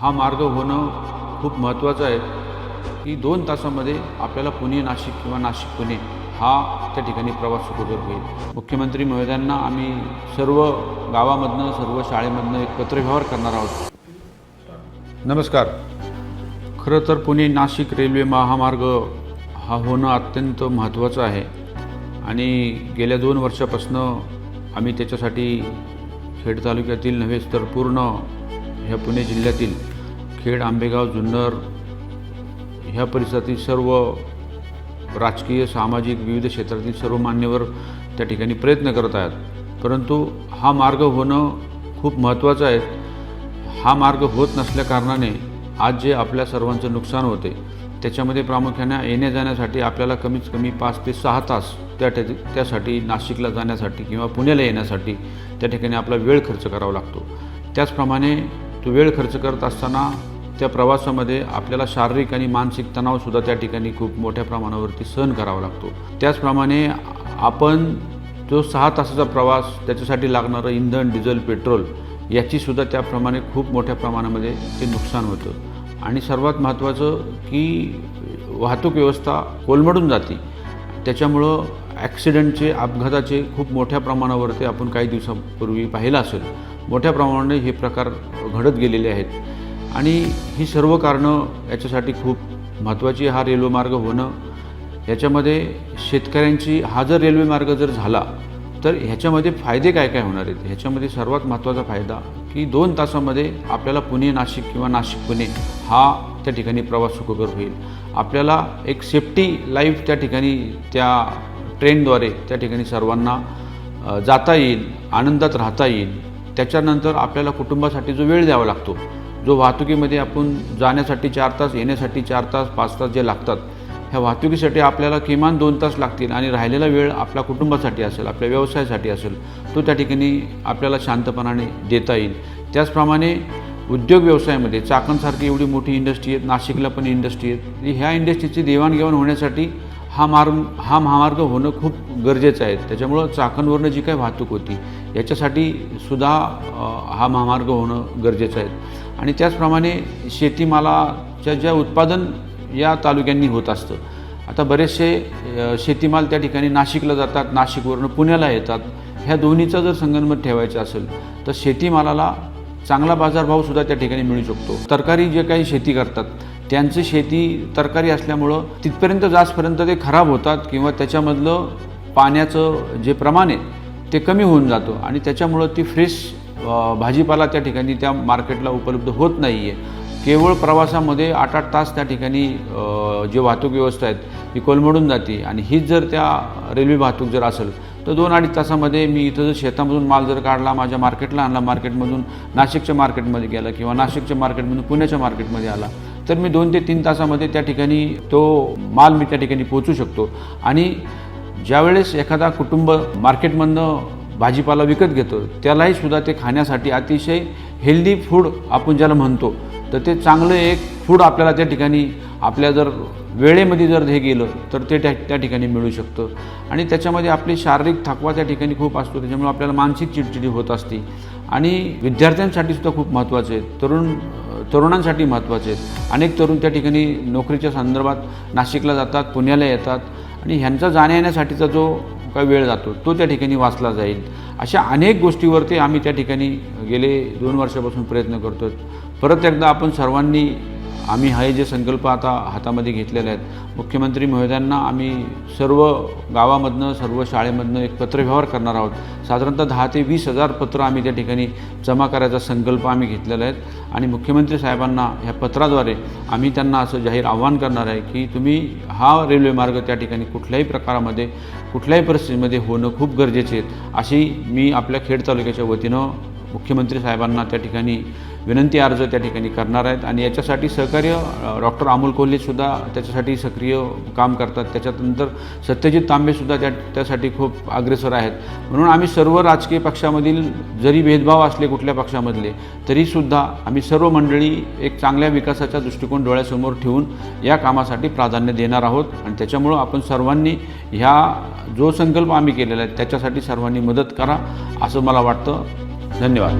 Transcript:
हा मार्ग होणं खूप महत्त्वाचं आहे. की दोन तासामध्ये आपल्याला पुणे नाशिक किंवा नाशिक पुणे हा त्या ठिकाणी प्रवास सुखकर होईल. मुख्यमंत्री महोदयांना आम्ही सर्व गावामधनं सर्व शाळेमधनं एक पत्रव्यवहार करणार आहोत. नमस्कार. खरं तर पुणे नाशिक रेल्वे महामार्ग हा होणं अत्यंत महत्त्वाचं आहे. आणि गेल्या दोन वर्षापासून आम्ही त्याच्यासाठी खेड तालुक्यातील नव्हेच तर पूर्ण ह्या पुणे जिल्ह्यातील खेड आंबेगाव जुन्नर ह्या परिसरातील सर्व राजकीय सामाजिक विविध क्षेत्रातील सर्व मान्यवर त्या ठिकाणी प्रयत्न करत आहेत. परंतु हा मार्ग होणं खूप महत्त्वाचं आहे. हा मार्ग होत नसल्याकारणाने आज जे आपल्या सर्वांचं नुकसान होते त्याच्यामध्ये प्रामुख्याने येण्या जाण्यासाठी आपल्याला कमीत कमी पाच ते सहा तास त्या त्यासाठी नाशिकला जाण्यासाठी किंवा पुण्याला येण्यासाठी त्या ठिकाणी आपला वेळ खर्च करावा लागतो. त्याचप्रमाणे तो वेळ खर्च करत असताना त्या प्रवासामध्ये आपल्याला शारीरिक आणि मानसिक तणावसुद्धा त्या ठिकाणी खूप मोठ्या प्रमाणावरती सहन करावा लागतो. त्याचप्रमाणे आपण जो सहा तासाचा प्रवास त्याच्यासाठी लागणारं इंधन डिझेल पेट्रोल याचीसुद्धा त्याप्रमाणे खूप मोठ्या प्रमाणामध्ये ते नुकसान होतं. आणि सर्वात महत्त्वाचं की वाहतूक व्यवस्था कोलमडून जाते. त्याच्यामुळं ॲक्सिडेंटचे अपघाताचे खूप मोठ्या प्रमाणावरती आपण काही दिवसापूर्वी पाहिलं असेल. मोठ्या प्रमाणाने हे प्रकार घडत गेलेले आहेत. आणि ही सर्व कारणं याच्यासाठी खूप महत्त्वाची हा रेल्वे मार्ग होणं याच्यामध्ये शेतकऱ्यांची हा जर रेल्वे मार्ग जर झाला तर ह्याच्यामध्ये फायदे काय काय होणार आहेत? ह्याच्यामध्ये सर्वात महत्त्वाचा फायदा की दोन तासामध्ये आपल्याला पुणे नाशिक किंवा नाशिक पुणे हा त्या ठिकाणी प्रवास सुखकर होईल. आपल्याला एक सेफ्टी लाईफ त्या ठिकाणी त्या ट्रेनद्वारे त्या ठिकाणी सर्वांना जाता येईल आनंदात राहता येईल. त्याच्यानंतर आपल्याला कुटुंबासाठी जो वेळ द्यावा लागतो जो वाहतुकीमध्ये आपण जाण्यासाठी चार तास येण्यासाठी चार तास पाच तास जे लागतात ह्या वाहतुकीसाठी आपल्याला किमान दोन तास लागतील आणि राहिलेला वेळ आपल्या कुटुंबासाठी असेल आपल्या व्यवसायासाठी असेल तो त्या ठिकाणी आपल्याला शांतपणाने देता येईल. त्याचप्रमाणे उद्योग व्यवसायामध्ये चाकणसारखी एवढी मोठी इंडस्ट्री आहेत नाशिकला पण इंडस्ट्री आहेत. ह्या इंडस्ट्रीची देवाणघेवाण होण्यासाठी हा मार्ग हा महामार्ग होणं खूप गरजेचं आहे. त्याच्यामुळं चाकणवरनं जी काही वाहतूक होती याच्यासाठी सुद्धा हा महामार्ग होणं गरजेचं आहे. आणि त्याचप्रमाणे शेतीमालाच्या ज्या उत्पादन या तालुक्यांनी होत असतं आता बरेचसे शेतीमाल त्या ठिकाणी नाशिकला जातात नाशिकवरनं पुण्याला येतात. ह्या दोन्हीचा जर संगनमत ठेवायचा असेल तर शेतीमालाला चांगला बाजारभावसुद्धा त्या ठिकाणी मिळू शकतो. तरकारी जे काही शेती करतात त्यांचं शेती तरकारी असल्यामुळं तिथपर्यंत जासपर्यंत ते खराब होतात किंवा त्याच्यामधलं पाण्याचं जे प्रमाण आहे ते कमी होऊन जातं. आणि त्याच्यामुळं ती फ्रेश भाजीपाला त्या ठिकाणी त्या मार्केटला उपलब्ध होत नाही आहे केवळ प्रवासामध्ये आठ आठ तास त्या ठिकाणी जे वाहतूक व्यवस्था आहेत ती कोलमडून जाते. आणि हीच जर त्या रेल्वे वाहतूक जर असेल तर दोन अडीच तासामध्ये मी इथं जर शेतामधून माल जर काढला माझ्या मार्केटला आणला मार्केटमधून नाशिकच्या मार्केटमध्ये गेला किंवा नाशिकच्या मार्केटमधून पुण्याच्या मार्केटमध्ये आला तर मी दोन ते तीन तासामध्ये त्या ठिकाणी तो माल मी त्या ठिकाणी पोचू शकतो. आणि ज्यावेळेस एखादा कुटुंब मार्केटमधनं भाजीपाला विकत घेतो त्यालाही सुद्धा ते खाण्यासाठी अतिशय हेल्दी फूड आपण ज्याला म्हणतो तर ते चांगलं एक फूड आपल्याला त्या ठिकाणी आपल्या जर वेळेमध्ये जर हे गेलं तर ते त्या त्या ठिकाणी मिळू शकतं. आणि त्याच्यामध्ये आपली शारीरिक थकवा त्या ठिकाणी खूप असतो त्याच्यामुळे आपल्याला मानसिक चिडचिडी होत असते. आणि विद्यार्थ्यांसाठी सुद्धा खूप महत्त्वाचं आहे. तरुण तरुणांसाठी महत्त्वाचे. आहेत अनेक तरुण त्या ठिकाणी नोकरीच्या संदर्भात नाशिकला जातात पुण्याला येतात आणि ह्यांचा जाण्या येण्यासाठीचा जो काही वेळ जातो तो त्या ठिकाणी वाचला जाईल. अशा अनेक गोष्टीवरती आम्ही त्या ठिकाणी गेले दोन वर्षापासून प्रयत्न करतो परत एकदा आपण सर्वांनी आम्ही हे जे संकल्प आता हातामध्ये घेतलेले आहेत मुख्यमंत्री महोदयांना आम्ही सर्व गावामधनं सर्व शाळेमधनं एक पत्रव्यवहार करणार आहोत. साधारणतः दहा ते वीस हजार पत्र आम्ही त्या ठिकाणी जमा करायचा संकल्प आम्ही घेतलेला आहे. आणि मुख्यमंत्री साहेबांना ह्या पत्राद्वारे आम्ही त्यांना असं जाहीर आव्हान करणार आहे की तुम्ही हा रेल्वे मार्ग त्या ठिकाणी कुठल्याही प्रकारामध्ये कुठल्याही परिस्थितीमध्ये होणं खूप गरजेचे आहेत अशी मी आपल्या खेड तालुक्याच्या वतीनं मुख्यमंत्री साहेबांना त्या ठिकाणी विनंती अर्ज त्या ठिकाणी करणार आहेत. आणि याच्यासाठी सहकार्य डॉक्टर अमोल कोल्हेसुद्धा त्याच्यासाठी सक्रिय काम करतात. त्याच्यानंतर सत्यजित तांबेसुद्धा त्या त्यासाठी खूप अग्रेसर आहेत. म्हणून आम्ही सर्व राजकीय पक्षामधील जरी भेदभाव असले कुठल्या पक्षामधले तरीसुद्धा आम्ही सर्व मंडळी एक चांगल्या विकासाचा दृष्टिकोन डोळ्यासमोर ठेवून या कामासाठी प्राधान्य देणार आहोत. आणि त्याच्यामुळं आपण सर्वांनी ह्या जो संकल्प आम्ही केलेला आहे त्याच्यासाठी सर्वांनी मदत करा असं मला वाटतं. धन्यवाद.